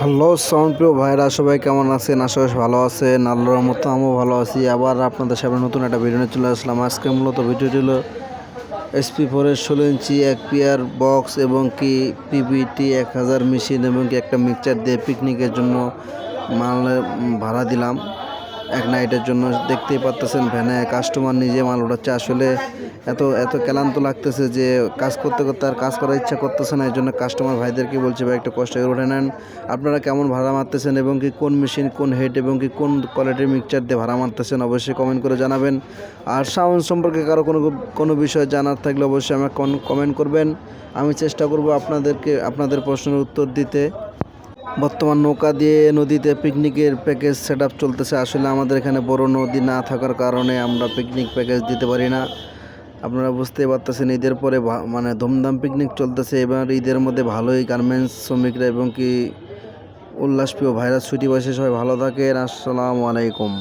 Hello, sound প্রিয় ভাইরা, সবাই কেমন আছেন? আশা করি ভালো আছেন। আল্লাহর মতো আমিও ভালো আছি। আবার আপনাদের সামনে নতুন একটা ভিডিও নিয়ে চলে আসলাম। আজকে মূলত ভিডিও ছিল এসপি ফোরের ষোলো ইঞ্চি এক পিয়ার বক্স এবং কি পিপিটি এক হাজার মেশিন এবং কি একটা মিক্সচার দিয়ে পিকনিকের জন্য মাল ভাড়া দিলাম। এক নাইটের জন্য দেখতেই পারতেছেন ভ্যানে কাস্টমার নিজে মাল উঠাচ্ছে আসলে এত এত ক্লান্ত লাগতেছে যে কাজ করতে করতে আর কাজ করার ইচ্ছা করতেছে না এই জন্য কাস্টমার ভাইদেরকে বলছে, ভাই, একটু কষ্ট করে উঠে নেন। আপনারা কেমন ভাড়া মারতেছেন এবং কি কোন মেশিন কোন হেড এবং কি কোন কোয়ালিটির মিক্সচার দিয়ে ভাড়া মারতেছেন, অবশ্যই কমেন্ট করে জানাবেন। আর সাউন্ড সম্পর্কে কারও কোনো কোনো বিষয় জানার থাকলে অবশ্যই আমাকে কমেন্ট করবেন। আমি চেষ্টা করব আপনাদেরকে, আপনাদের প্রশ্নের উত্তর দিতে। বর্তমান নৌকা দিয়ে নদীতে পিকনিকের প্যাকেজ সেট চলতেছে। আসলে আমাদের এখানে বড় নদী না থাকার কারণে আমরা পিকনিক প্যাকেজ দিতে পারি না। আপনারা বুঝতেই পারতেছেন, ঈদের পরে মানে ধুমধাম পিকনিক চলতেছে। এবার ঈদের মধ্যে ভালোই গার্মেন্টস শ্রমিকরা এবং কি উল্লাসপ্রিয় ভাইরাস ছুটি বসে সবাই ভালো থাকেন। আসসালামু আলাইকুম।